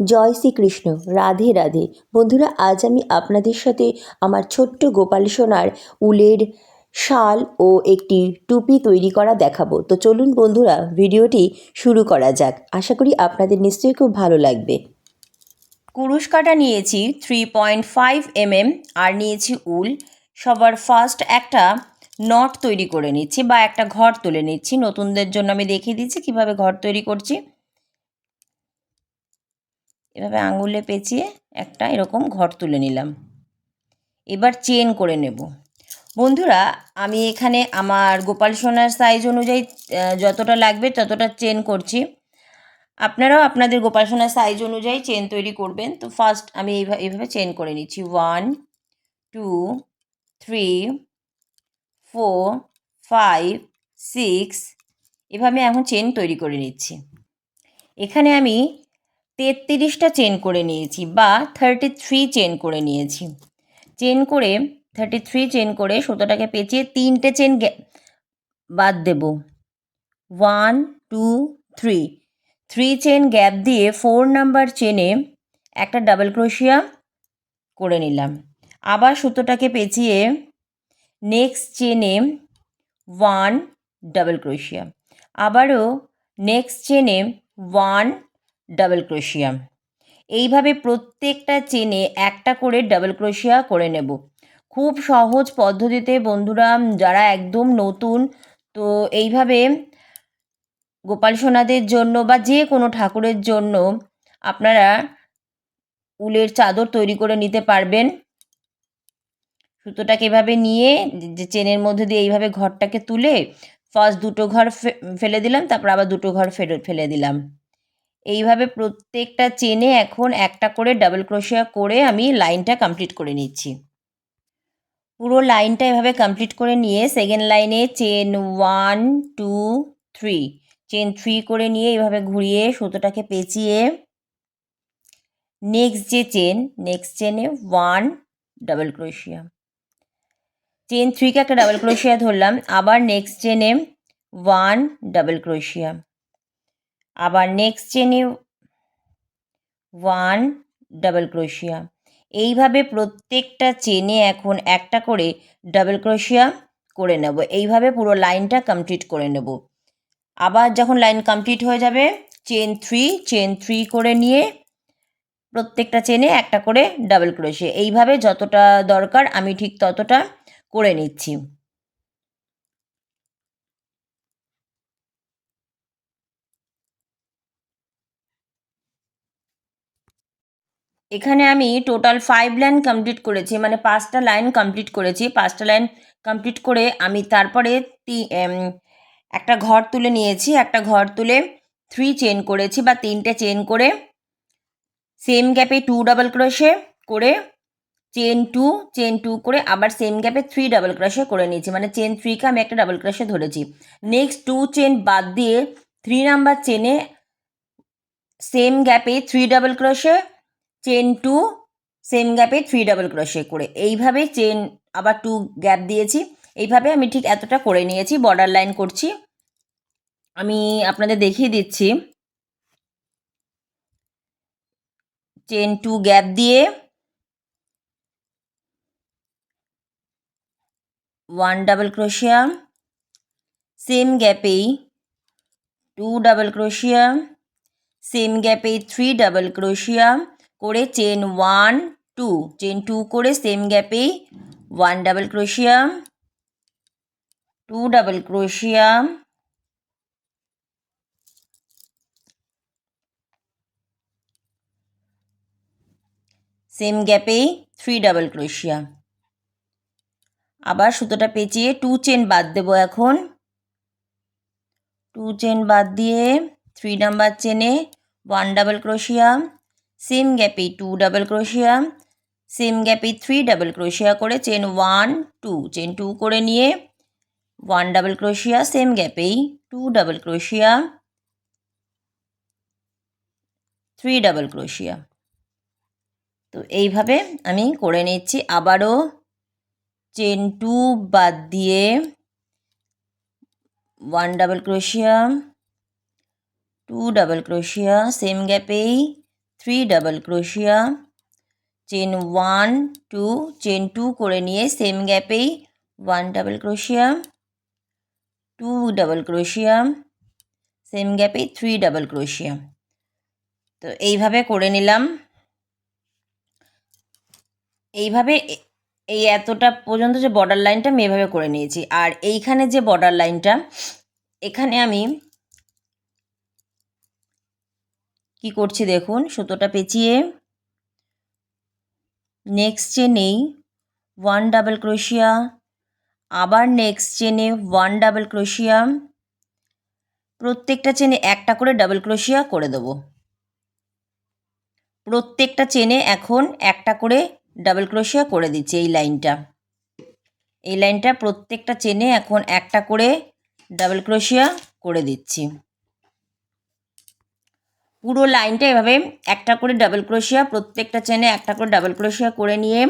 জয় শ্রীকৃষ্ণ, রাধে রাধে। বন্ধুরা, আজ আমি আপনাদের সাথে আমার ছোট্ট গোপাল সোনার উলের শাল ও একটি টুপি তৈরি করা দেখাবো। তো চলুন বন্ধুরা, ভিডিওটি শুরু করা যাক। আশা করি আপনাদের নিশ্চয়ই খুব ভালো লাগবে। কুরুশ কাটা নিয়েছি থ্রি পয়েন্ট ফাইভ এমএম আর নিয়েছি উল। সবার ফার্স্ট একটা নট তৈরি করে নিচ্ছি বা একটা ঘর তুলে নিচ্ছি। নতুনদের জন্য আমি দেখিয়ে দিচ্ছি কীভাবে ঘর তৈরি করছি। এভাবে আঙুলে পেঁচিয়ে একটা এরকম ঘর তুলে নিলাম। এবার চেন করে নেব। বন্ধুরা, আমি এখানে আমার গোপাল সোনার সাইজ অনুযায়ী যতটা লাগবে ততটা চেন করছি। আপনারাও আপনাদের গোপাল সোনার সাইজ অনুযায়ী চেন তৈরি করবেন। তো ফার্স্ট আমি এইভাবে এইভাবে চেন করে নিচ্ছি। One two three four five six এভাবে এখন চেন তৈরি করে নিচ্ছি। এখানে আমি তেত্রিশটা চেন করে নিয়েছি বা থার্টি থ্রি চেন করে নিয়েছি। চেন করে থার্টি থ্রি চেন করে সুতোটাকে পেঁচিয়ে তিনটে চেন বাদ দেব। One two three three chain gap দিয়ে ফোর নাম্বার চেনে একটা ডাবল ক্রোশিয়া করে নিলাম। আবার সুতোটাকে পেঁচিয়ে নেক্সট চেনে ওয়ান ডাবল ক্রোশিয়া আবারও নেক্সট চেনে ওয়ান ডাবল ক্রোশিয়া এইভাবে প্রত্যেকটা চেনে একটা করে ডাবল ক্রোশিয়া করে নেব। খুব সহজ পদ্ধতিতে বন্ধুরা, যারা একদম নতুন, তো এইভাবে গোপাল সোনাদের জন্য বা যে কোনো ঠাকুরের জন্য আপনারা উলের চাদর তৈরি করে নিতে পারবেন। সুতোটাকে এভাবে নিয়ে যে চেনের মধ্যে দিয়ে এইভাবে ঘরটাকে তুলে ফার্স্ট দুটো ঘর ফেলে দিলাম, তারপর আবার দুটো ঘর ফেলে দিলাম। এইভাবে প্রত্যেকটা চেনে এখন একটা করে ডাবল ক্রোশিয়া করে আমি লাইনটা কমপ্লিট করে নিচ্ছি। পুরো লাইনটা এভাবে কমপ্লিট করে নিয়ে সেকেন্ড লাইনে chain one two three chain three করে নিয়ে এইভাবে ঘুরিয়ে সুতোটাকে পেঁচিয়ে নেক্সট যে চেন নেক্সট চেনে ওয়ান ডাবল ক্রোশিয়া চেন থ্রিকে একটা ডাবল ক্রোশিয়া ধরলাম, আবার নেক্সট চেনে ওয়ান ডাবল ক্রোশিয়া আবার নেক্সট চেনে ওয়ান ডাবল ক্রোশিয়া এইভাবে প্রত্যেকটা চেনে এখন একটা করে ডাবল ক্রোশিয়া করে নেব। এইভাবে পুরো লাইনটা কমপ্লিট করে নেব। আবার যখন লাইন কমপ্লিট হয়ে যাবে চেন থ্রি চেন থ্রি করে নিয়ে প্রত্যেকটা চেনে একটা করে ডাবল ক্রোশিয়া এইভাবে যতটা দরকার আমি ঠিক ততটা করে নিচ্ছি। এখানে আমি টোটাল ফাইভ লাইন কমপ্লিট করেছি মানে পাঁচটা লাইন কমপ্লিট করেছি। পাঁচটা লাইন কমপ্লিট করে আমি তারপরে একটা ঘর তুলে নিয়েছি। একটা ঘর তুলে থ্রি চেন করেছি বা তিনটে চেন করে। সেম গ্যাপে টু ডাবল ক্রোশে করে চেন টু চেন টু করে আবার সেম গ্যাপে থ্রি ডাবল ক্রোশে করে নিয়েছি। মানে চেন থ্রিকে আমি একটা ডাবল ক্রোশে ধরেছি। নেক্সট টু চেন বাদ দিয়ে থ্রি নাম্বার চেনে সেম গ্যাপে three double crochet chain two same গ্যাপে থ্রি ডাবল ক্রোশে করে। এইভাবে চেন আবার টু গ্যাপ দিয়েছি। এইভাবে আমি ঠিক এতটা করে নিয়েছি বর্ডার লাইন করছি। আমি আপনাদের দেখিয়ে দিচ্ছি। চেন টু গ্যাপ দিয়ে ওয়ান ডাবল ক্রোশিয়া সেম গ্যাপেই টু ডাবল ক্রোশিয়া সেম গ্যাপে থ্রি ডাবল ক্রোশিয়া করে chain one two chain two করে সেম গ্যাপেই one double ক্রোশিয়াম two double crochet same গ্যাপেই থ্রি ডাবল ক্রোশিয়া আবার সুতোটা পেঁচিয়ে টু চেন বাদ দেবো এখন। টু চেন বাদ দিয়ে থ্রি নাম্বার চেনে ওয়ান ডাবল ক্রোশিয়া সেম গ্যাপে টু ডাবল ক্রোশিয়া সেম গ্যাপে থ্রি ডাবল ক্রোশিয়া করে chain one two chain two করে নিয়ে one double crochet same গ্যাপেই two double crochet three double crochet তো এইভাবে আমি করে নিচ্ছি। আবারও চেন টু বাদ দিয়ে one double crochet two double crochet same গ্যাপেই three double crochet chain one two chain two করে নিয়ে same গ্যাপেই one double crochet two double crochet same গ্যাপেই three double crochet তো এইভাবে করে নিলাম। এইভাবে এই এতটা পর্যন্ত যে বর্ডার লাইনটা আমি এভাবে করে নিয়েছি। আর এইখানে যে বর্ডার লাইনটা এখানে আমি কি করছি দেখুন, সুতোটা পেঁচিয়ে। নেক্সট চেনেই ওয়ান ডাবল ক্রোশিয়া আবার নেক্সট চেনে ওয়ান ডাবল ক্রোশিয়া প্রত্যেকটা চেনে একটা করে ডাবল ক্রোশিয়া করে দেবো। প্রত্যেকটা চেনে এখন একটা করে ডাবল ক্রোশিয়া করে দিচ্ছি এই লাইনটা। এই লাইনটা প্রত্যেকটা চেনে এখন একটা করে ডাবল ক্রোশিয়া করে দিচ্ছি। পুরো লাইনটা এভাবে একটা করে ডাবল ক্রোশিয়া প্রত্যেকটা চেনে একটা করে ডাবল ক্রোশিয়া করে নিয়ে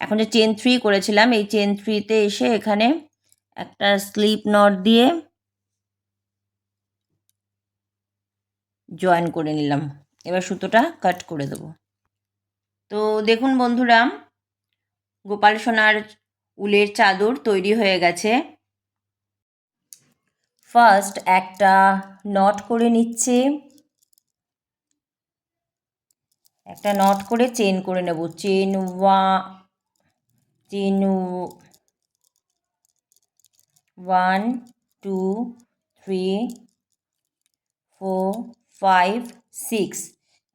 এখন যে চেন থ্রি করেছিলাম, এই চেন থ্রিতে এসে এখানে একটা স্লিপ নট দিয়ে জয়েন করে নিলাম। এবার সুতোটা কাট করে দেবো। তো দেখুন বন্ধুরা, গোপাল সোনার উলের চাদর তৈরি হয়ে গেছে। ফার্স্ট একটা নট করে নিচ্ছে। একটা নট করে চেন করে নেব। চেন ওয়া chain one two three four five six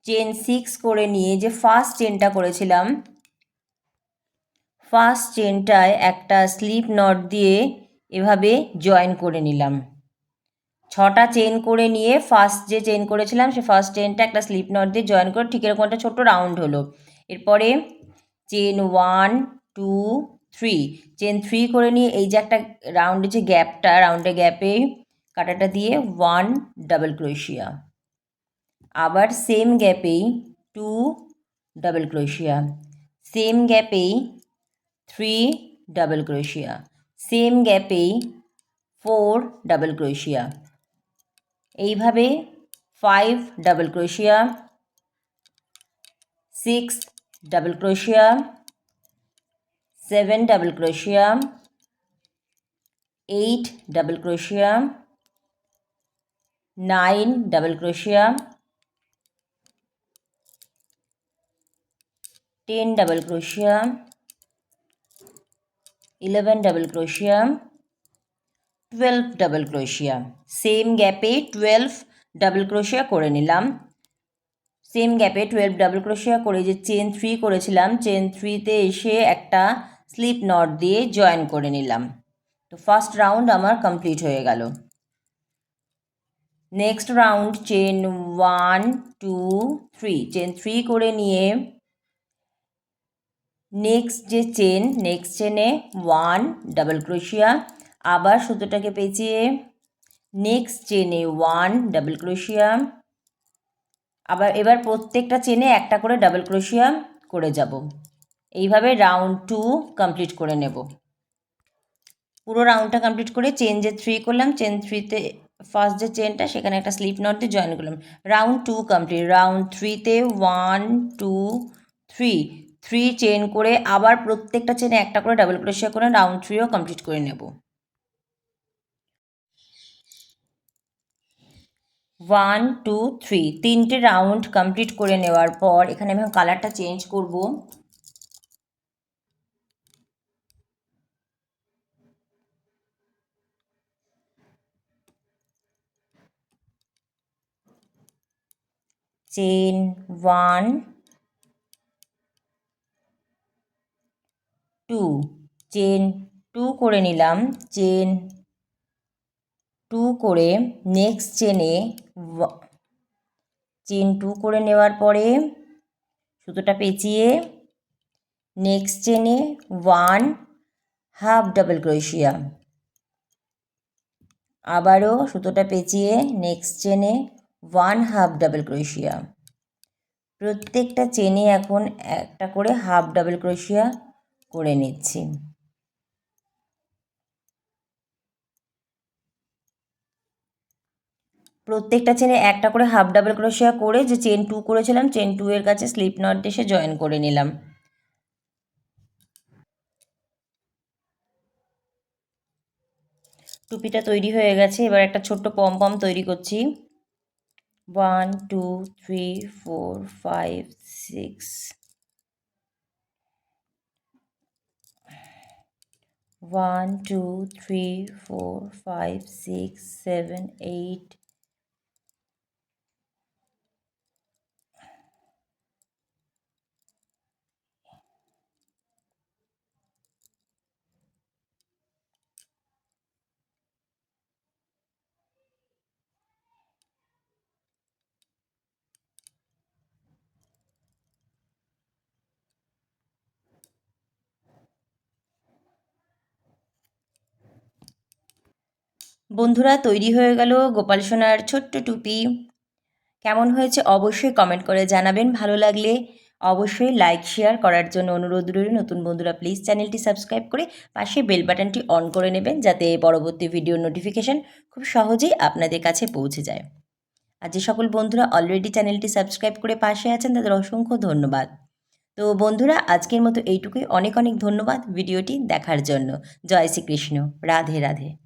chain six করে নিয়ে যে ফার্স্ট চেনটা করেছিলাম ফার্স্ট চেনটায় একটা স্লিপ নট দিয়ে এভাবে জয়েন করে নিলাম। ছটা চেন করে নিয়ে ফার্স্ট যে চেন করেছিলাম, সে ফার্স্ট চেনটা একটা স্লিপ নট দিয়ে জয়েন করে ঠিক এরকম একটা ছোট্ট রাউন্ড হলো। এরপরে chain one two three chain three করে নিয়ে এই যে একটা রাউন্ডে যে গ্যাপটা রাউন্ডে গ্যাপে কাটাটা দিয়ে ওয়ান ডাবল ক্রোশিয়া আবার সেম গ্যাপেই টু ডাবল ক্রোশিয়া সেম গ্যাপেই থ্রি ডাবল ক্রোশিয়া সেম গ্যাপেই ফোর ডাবল ক্রোশিয়া এইভাবে five double crochet six double crochet seven double crochet eight double crochet nine double crochet ten double crochet eleven double crochet twelve double crochet same গ্যাপে twelve double crochet করে নিলাম। Same গ্যাপে twelve double crochet করে যে chain three করেছিলাম chain থ্রিতে এসে একটা স্লিপ নট দিয়ে জয়েন করে নিলাম। তো ফার্স্ট রাউন্ড আমার কমপ্লিট হয়ে গেল। Next round chain one two three chain three করে নিয়ে নেক্সট যে চেন নেক্সট চেনে ওয়ান ডাবল ক্রোশিয়া আবার সুতোটাকে পেঁচিয়ে নেক্সট চেনে ওয়ান ডাবল ক্রোশিয়া আবার এবার প্রত্যেকটা চেনে একটা করে ডাবল ক্রোশিয়া করে যাব। এইভাবে রাউন্ড টু কমপ্লিট করে নেব। পুরো রাউন্ডটা কমপ্লিট করে চেন যে থ্রি করলাম চেন থ্রিতে ফার্স্ট যে চেনটা সেখানে একটা স্লিপ নট দিয়ে জয়েন করলাম। রাউন্ড টু কমপ্লিট রাউন্ড থ্রিতে one two three three chain করে আবার প্রত্যেকটা চেনে একটা করে ডাবল ক্রোশিয়া করে রাউন্ড থ্রিও কমপ্লিট করে নেব। ওয়ান টু থ্রি তিনটে রাউন্ড কমপ্লিট করে নেওয়ার পর এখানে আমি কালারটা চেঞ্জ করব। Chain one two chain two করে নিলাম। চেন টু করে নেক্সট চেনে চেন টু করে নেওয়ার পরে সুতোটা পেঁচিয়ে নেক্সট চেনে ওয়ান হাফ ডাবল ক্রোশিয়া আবারও সুতোটা পেঁচিয়ে নেক্সট চেনে ওয়ান হাফ ডাবল ক্রোশিয়া প্রত্যেকটা চেনে এখন একটা করে হাফ ডাবল ক্রোশিয়া করে নিচ্ছি। প্রত্যেকটা চেনে একটা করে হাফ ডাবল ক্রোশিয়া করে যে চেন টু করেছিলাম চেন টু এর কাছে স্লিপ নট এসে জয়েন করে নিলাম। টুপিটা তৈরি হয়ে গেছে, এবার একটা ছোট্ট পম পম তৈরি করছি। One two three four five six one two three four five six seven eight বন্ধুরা, তৈরি হয়ে গেল গোপাল সোনার ছোট্ট টুপি। কেমন হয়েছে অবশ্যই কমেন্ট করে জানাবেন। ভালো লাগলে অবশ্যই লাইক শেয়ার করার জন্য অনুরোধ রইল। নতুন বন্ধুরা প্লিজ চ্যানেলটি সাবস্ক্রাইব করে পাশে বেল বাটনটি অন করে নেবেন যাতে পরবর্তী ভিডিওর নোটিফিকেশান খুব সহজেই আপনাদের কাছে পৌঁছে যায়। আর যে সকল বন্ধুরা অলরেডি চ্যানেলটি সাবস্ক্রাইব করে পাশে আছেন, তাদের অসংখ্য ধন্যবাদ। তো বন্ধুরা, আজকের মতো এইটুকুই। অনেক অনেক ধন্যবাদ ভিডিওটি দেখার জন্য। জয় শ্রীকৃষ্ণ। রাধে রাধে।